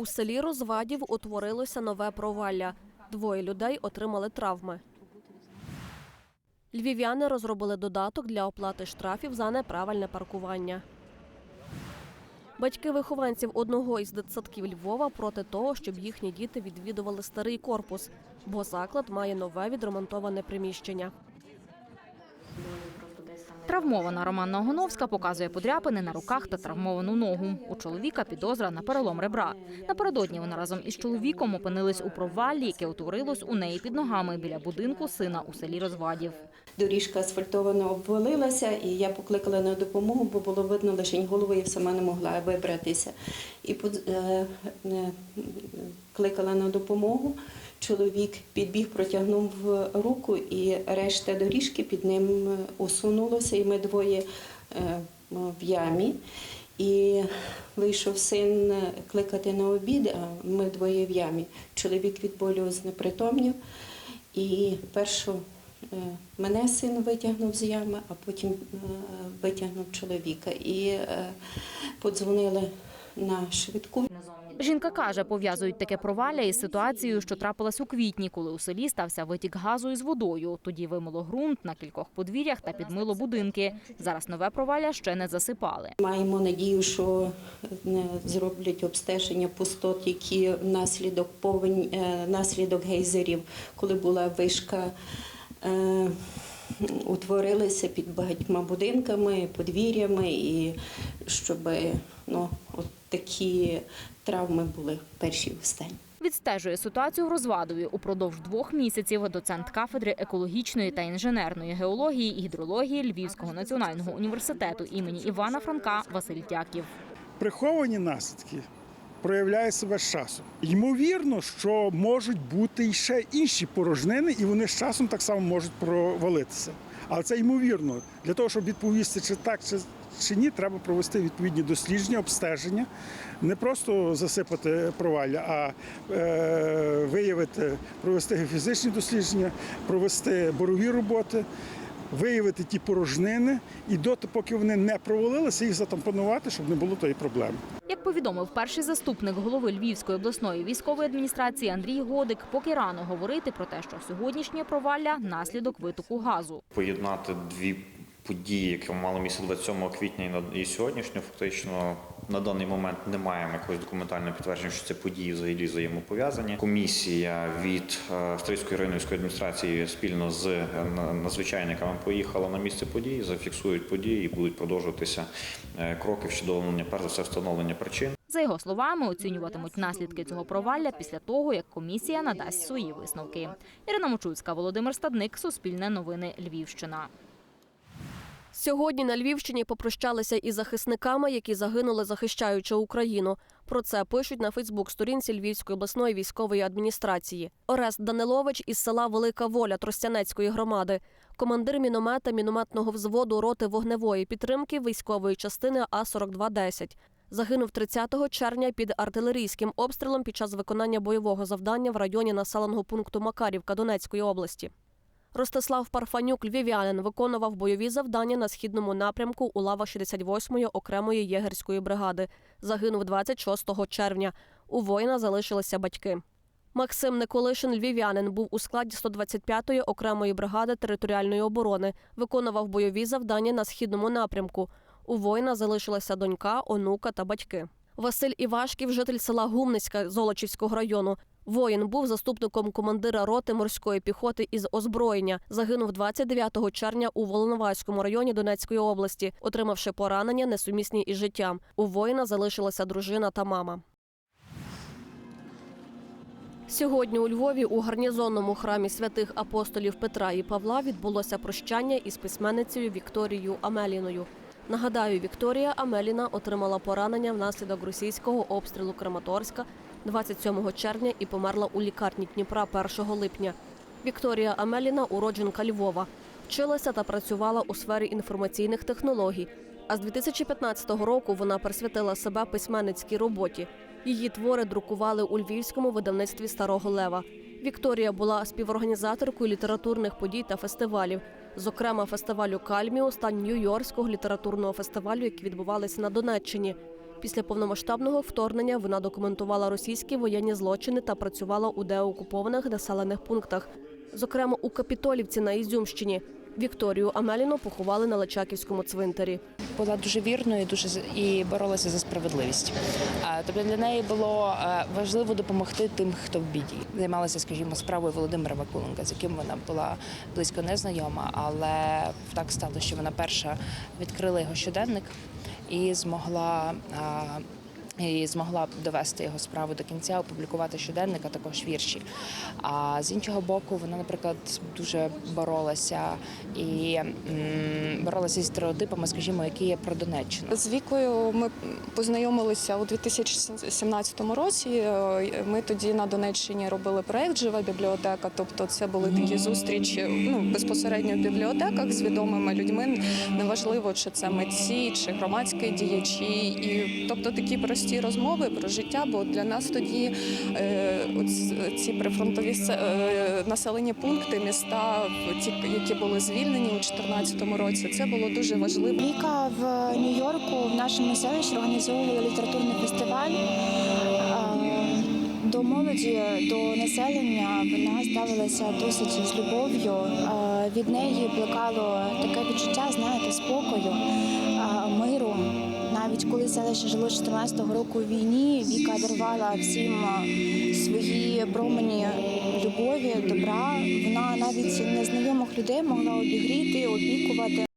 У селі Розвадів утворилося нове провалля. Двоє людей отримали травми. Львів'яни розробили додаток для оплати штрафів за неправильне паркування. Батьки вихованців одного із дитсадків Львова проти того, щоб їхні діти відвідували старий корпус, бо заклад має нове відремонтоване приміщення. Травмована Романна Огоновська показує подряпини на руках та травмовану ногу. У чоловіка підозра на перелом ребра. Напередодні вона разом із чоловіком опинились у проваллі, яке утворилось у неї під ногами біля будинку сина у селі Розвадів. Доріжка асфальтована обвалилася, і я покликала на допомогу, бо було видно лише голову, я сама не могла вибратися. І е, е, кликала на допомогу. Чоловік підбіг, протягнув руку, і решта доріжки під ним е, усунулося, і ми двоє е, в ямі. І вийшов син е, кликати на обід, а ми двоє в ямі. Чоловік від болю знепритомнів. І першу е, мене син витягнув з ями, а потім е, витягнув чоловіка. І е, подзвонили на швидку. Жінка каже, пов'язують таке провалля із ситуацією, що трапилась у квітні, коли у селі стався витік газу із водою. Тоді вимило ґрунт на кількох подвір'ях та підмило будинки. Зараз нове провалля ще не засипали. Маємо надію, що е, зроблять обстеження пустот, які внаслідок повень, е, внаслідок гейзерів, коли була вишка. е, Утворилися під багатьма будинками, подвір'ями, і щоб ну, от такі травми були перші в стані. Відстежує ситуацію в Розвадові. Упродовж двох місяців доцент кафедри екологічної та інженерної геології і гідрології Львівського національного університету імені Івана Франка Василь Тяків. приховані наслідки проявляють себе з часом. Ймовірно, що можуть бути і ще інші порожнини, і вони з часом так само можуть провалитися. Але це ймовірно. Для того, щоб відповісти, чи так, чи, чи ні, треба провести відповідні дослідження, обстеження, не просто засипати провалля, а е, виявити, провести геофізичні дослідження, провести борові роботи. Виявити ті порожнини і доти, поки вони не провалилися, їх затампонувати, щоб не було тої проблеми. Як повідомив перший заступник голови Львівської обласної військової адміністрації Андрій Годик, поки рано говорити про те, що сьогоднішнє провалля наслідок витоку газу. поєднати дві події, які мали місце 27 квітня і на- і сьогоднішню, фактично на даний момент не маємо якогось документального підтвердження, що ці події взагалі взаємопов'язані. Комісія від е, Стрийської районної адміністрації спільно з е, надзвичайниками поїхала на місце події, зафіксують події і будуть продовжуватися е, кроки щодо перш за все встановлення причин. За його словами, оцінюватимуть наслідки цього провалля після того, як комісія надасть свої висновки. Ірина Мочульська, Володимир Стадник, Суспільне новини, Львівщина. Сьогодні на Львівщині попрощалися із захисниками, які загинули, захищаючи Україну. Про це пишуть на Фейсбук-сторінці Львівської обласної військової адміністрації. Орест Данилович із села Велика Воля Тростянецької громади, командир міномета мінометного взводу роти вогневої підтримки військової частини А 4210 Загинув 30 червня під артилерійським обстрілом під час виконання бойового завдання в районі населеного пункту Макарівка Донецької області. Ростислав Парфанюк, львів'янин, виконував бойові завдання на східному напрямку у лавах 68-ї окремої єгерської бригади. Загинув 26 червня. У воїна залишилися батьки. Максим Николишин, львів'янин, був у складі 125-ї окремої бригади територіальної оборони, виконував бойові завдання на східному напрямку. У воїна залишилася донька, онука та батьки. Василь Івашків, житель села Гумницька Золочівського району. Воїн був заступником командира роти морської піхоти із озброєння. Загинув 29 червня у Волноваському районі Донецької області, отримавши поранення несумісні із життям. У воїна залишилася дружина та мама. Сьогодні у Львові у гарнізонному храмі святих апостолів Петра і Павла відбулося прощання із письменницею Вікторією Амеліною. Нагадаю, Вікторія Амеліна отримала поранення внаслідок російського обстрілу Краматорська 27 червня і померла у лікарні Дніпра 1 липня. Вікторія Амеліна уродженка Львова. Вчилася та працювала у сфері інформаційних технологій. А з 2015 року вона присвятила себе письменницькій роботі. Її твори друкували у львівському видавництві Старого Лева. Вікторія була співорганізаторкою літературних подій та фестивалів, зокрема фестивалю Кальміус та Нью-Йоркського літературного фестивалю, які відбувалися на Донеччині. Після повномасштабного вторгнення вона документувала російські воєнні злочини та працювала у деокупованих населених пунктах, зокрема у Капітолівці на Ізюмщині. Вікторію Амеліну поховали на Личаківському цвинтарі. була дуже вірною, дуже і боролася за справедливість. Тобто для неї було е, важливо допомогти тим, хто в біді. Займалася, скажімо, справою Володимира Вакуленка, з яким вона була близько незнайома, але так стало, що вона перша відкрила його щоденник і змогла. І змогла довести його справу до кінця, опублікувати щоденник, а також вірші. А з іншого боку, вона, наприклад, дуже боролася і м, боролася зі стереотипами, скажімо, які є про Донеччину. З вікою ми познайомилися у 2017 році. Е, Ми тоді на Донеччині робили проект Жива бібліотека. Тобто, це були такі зустрічі ну безпосередньо в бібліотеках з відомими людьми. Неважливо, чи це митці, чи громадські діячі, і тобто такі прості розмови про життя. Бо для нас тоді е, ці прифронтові е, населені пункти, міста, ті, які були звільнені у 2014 році, це було дуже важливо. Віка в Нью-Йорку в нашому селищі організовувала літературний фестиваль. Е, До молоді, до населення вона ставилася досить з любов'ю. Е, Від неї плекало таке відчуття, знаєте, спокою, миру. Навіть коли селище жило з 14-го року у війні, Віка дарувала всім е, свої промені любові, добра. Вона навіть незнайомих людей могла обігріти, опікувати.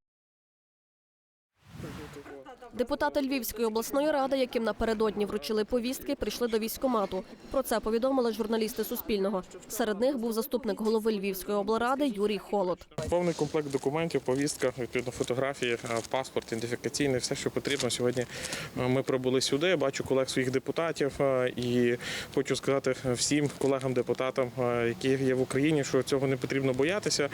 Депутати Львівської обласної ради, яким напередодні вручили повістки, прийшли до військкомату. Про це повідомили журналісти Суспільного. Серед них був заступник голови Львівської облради Юрій Холод. Повний комплект документів, повістка, відповідно фотографії, е, паспорт, ідентифікаційний, все, що потрібно. Сьогодні е, ми прибули сюди. Я бачу колег своїх депутатів е, і хочу сказати всім колегам-депутатам, які є в Україні, що цього не потрібно боятися.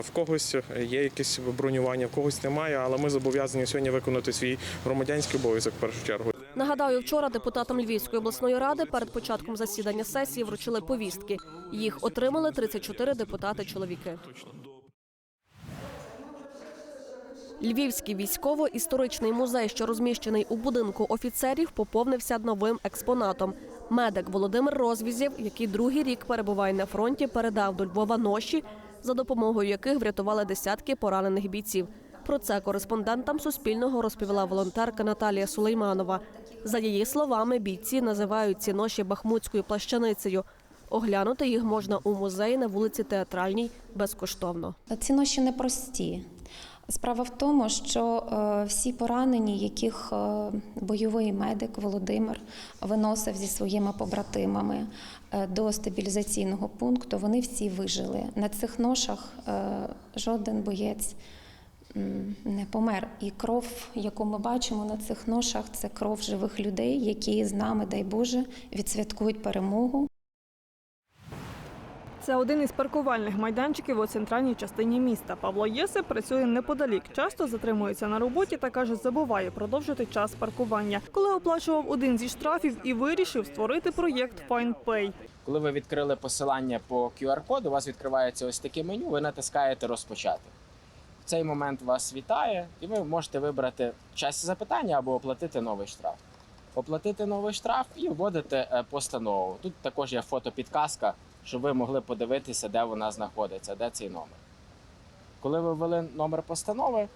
В когось є якесь бронювання, в когось немає, але ми зобов'язані сьогодні виконати свій громадянський обов'язок в першу чергу. Нагадаю, вчора депутатам Львівської обласної ради перед початком засідання сесії вручили повістки. Їх отримали 34 депутати-чоловіки. Львівський військово-історичний музей, що розміщений у будинку офіцерів, поповнився новим експонатом. Медик Володимир Розвізєв, який другий рік перебуває на фронті, передав до Львова ноші, за допомогою яких врятували десятки поранених бійців. Про це кореспондентам Суспільного розповіла волонтерка Наталія Сулейманова. За її словами, бійці називають ці ноші бахмутською плащаницею. Оглянути їх можна у музеї на вулиці Театральній безкоштовно. Ці ноші непрості. Справа в тому, що е, всі поранені, яких е, бойовий медик Володимир виносив зі своїми побратимами е, до стабілізаційного пункту, вони всі вижили. На цих ношах жоден боєць не помер. І кров, яку ми бачимо на цих ношах, це кров живих людей, які з нами, дай Боже, відсвяткують перемогу. Це один із паркувальних майданчиків у центральній частині міста. Павло Єсип працює неподалік. Часто затримується на роботі та каже, забуває продовжити час паркування. Коли оплачував один зі штрафів і вирішив створити проєкт FinePay. Коли ви відкрили посилання по QR-коду, у вас відкривається ось таке меню, ви натискаєте розпочати. Цей момент вас вітає, і ви можете вибрати час запитання або оплатити новий штраф. Оплатити новий штраф і вводити е, постанову. Тут також є фотопідказка, щоб ви могли подивитися, де вона знаходиться, де цей номер. Коли ви ввели номер постанови,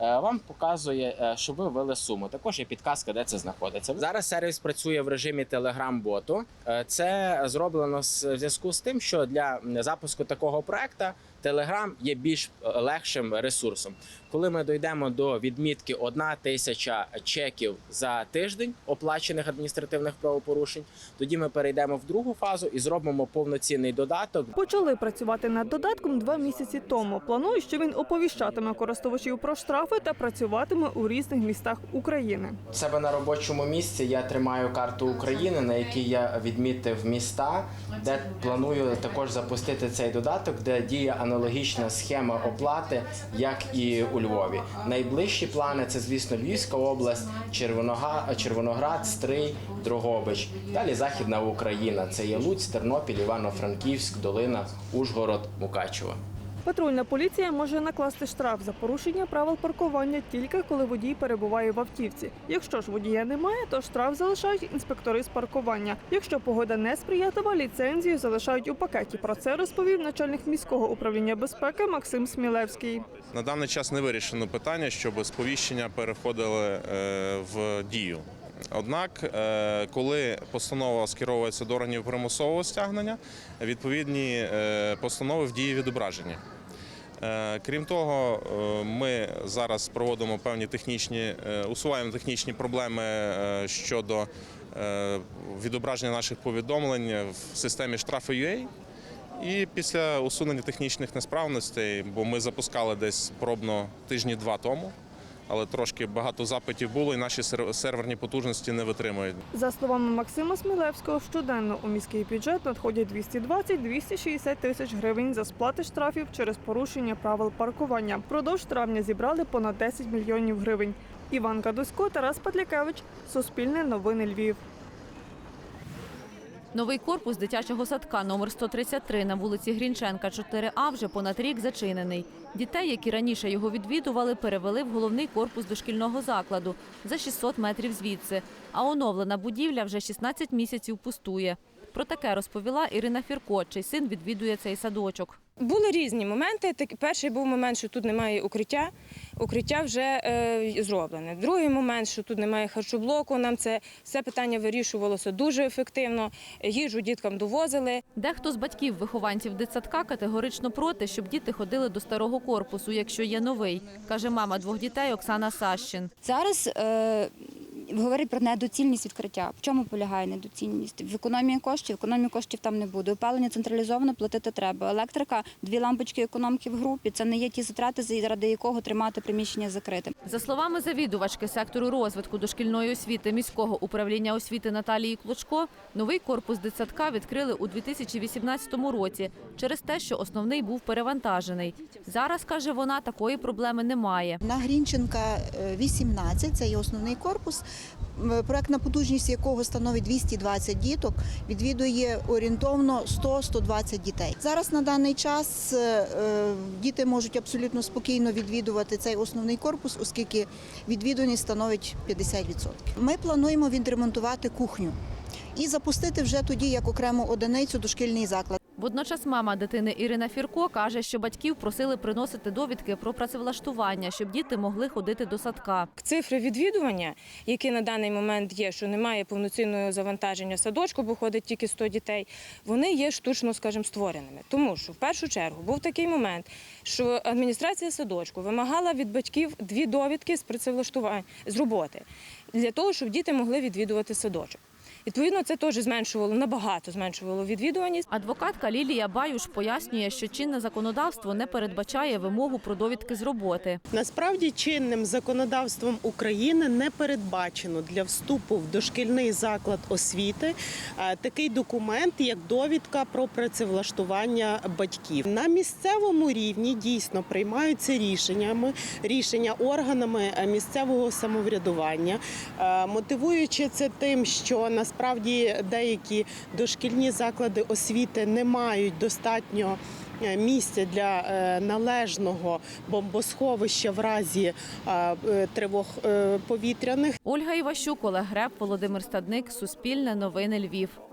е, вам показує, е, що ви ввели суму. Також є підказка, де це знаходиться. Зараз сервіс працює в режимі Telegram-боту. Це зроблено в зв'язку з тим, що для запуску такого проекту Telegram є більш е, легшим ресурсом. Коли ми дійдемо до відмітки 1 тисяча чеків за тиждень оплачених адміністративних правопорушень, тоді ми перейдемо в другу фазу і зробимо повноцінний додаток, Почали працювати над додатком два місяці тому. Планую, що він оповіщатиме користувачів про штрафи та працюватиме у різних містах України. У себе на робочому місці я тримаю карту України, на якій я відмітив міста, де планую також запустити цей додаток, де діє аналогічна схема оплати, як і у Львові. Найближчі плани це, звісно, Львівська область, Червонога, Червоноград, Стрий, Дрогобич. Далі Західна Україна. Це є Луць, Тернопіль, Івано-Франківськ, Долина, Ужгород, Мукачево. Патрульна поліція може накласти штраф за порушення правил паркування тільки коли водій перебуває в автівці. Якщо ж водія немає, то штраф залишають інспектори з паркування. Якщо погода не сприятлива, ліцензію залишають у пакеті. Про це розповів начальник міського управління безпеки Максим Смілевський. На даний час не вирішено питання, щоб сповіщення переходили е, в дію. Однак, е, коли постанова скеровується до органів примусового стягнення, відповідні е, постанови в дії відображені. Е, Крім того, ми зараз проводимо певні технічні, усуваємо технічні проблеми щодо відображення наших повідомлень в системі штрафи UA. І після усунення технічних несправностей, бо ми запускали десь пробно тижні два тому, але трошки багато запитів було, і наші серверні потужності не витримують. За словами Максима Смілевського, щоденно у міський бюджет надходять 220-260 тисяч гривень за сплати штрафів через порушення правил паркування. Впродовж травня зібрали понад 10 мільйонів гривень. Іван Кадусько, Тарас Патлякевич, Суспільне новини Львів. Новий корпус дитячого садка номер 133 на вулиці Грінченка, 4А вже понад рік зачинений. Дітей, які раніше його відвідували, перевели в головний корпус дошкільного закладу за 600 метрів звідси. А оновлена будівля вже 16 місяців пустує. Про таке розповіла Ірина Фірко, чий син відвідує цей садочок. Були різні моменти. Так, перший був момент, що тут немає укриття. Укриття вже е, зроблене. Другий момент, що тут немає харчоблоку. Нам це все питання вирішувалося дуже ефективно. Їжу діткам довозили. Дехто з батьків вихованців дитсадка категорично проти, щоб діти ходили до старого корпусу, якщо є новий, каже мама двох дітей Оксана Сащин. Зараз е, говорять про недоцільність відкриття. В чому полягає недоцільність? В економії коштів, економії коштів там не буде. Опалення централізовано платити треба. Електрика, дві лампочки економки в групі. Це не є ті затрати, заради якого тримати приміщення закритим. За словами завідувачки сектору розвитку дошкільної освіти міського управління освіти Наталії Клочко, новий корпус дитсадка відкрили у 2018 році через те, що основний був перевантажений. Зараз каже вона, такої проблеми немає. На Грінченка е, 18, це є основний корпус, проектна потужність якого становить 220 діток, відвідує орієнтовно 100-120 дітей. Зараз на даний час е, е, діти можуть абсолютно спокійно відвідувати цей основний корпус, оскільки відвідуваність становить 50%. Ми плануємо відремонтувати кухню і запустити вже тоді як окрему одиницю дошкільний заклад. Водночас мама дитини Ірина Фірко каже, що батьків просили приносити довідки про працевлаштування, щоб діти могли ходити до садка. Цифри відвідування, які на даний момент є, що немає повноцінного завантаження садочку, бо ходить тільки 100 дітей, вони є штучно, скажімо, створеними. Тому що в першу чергу був такий момент, що адміністрація садочку вимагала від батьків дві довідки з працевлаштування з роботи для того, щоб діти могли відвідувати садочок. Відповідно, це теж зменшувало набагато зменшувало відвідуваність. Адвокатка Лілія Баюш пояснює, що чинне законодавство не передбачає вимогу про довідки з роботи. Насправді чинним законодавством України не передбачено для вступу в дошкільний заклад освіти е, такий документ, як довідка про працевлаштування батьків. На місцевому рівні дійсно приймаються рішеннями рішення органами е, місцевого самоврядування, е, мотивуючи це тим, що насправді деякі дошкільні заклади освіти не мають достатньо е, місця для е, належного бомбосховища в разі е, тривог повітряних. Ольга Іващук, Олег Греб, Володимир Стадник, Суспільне новини Львів.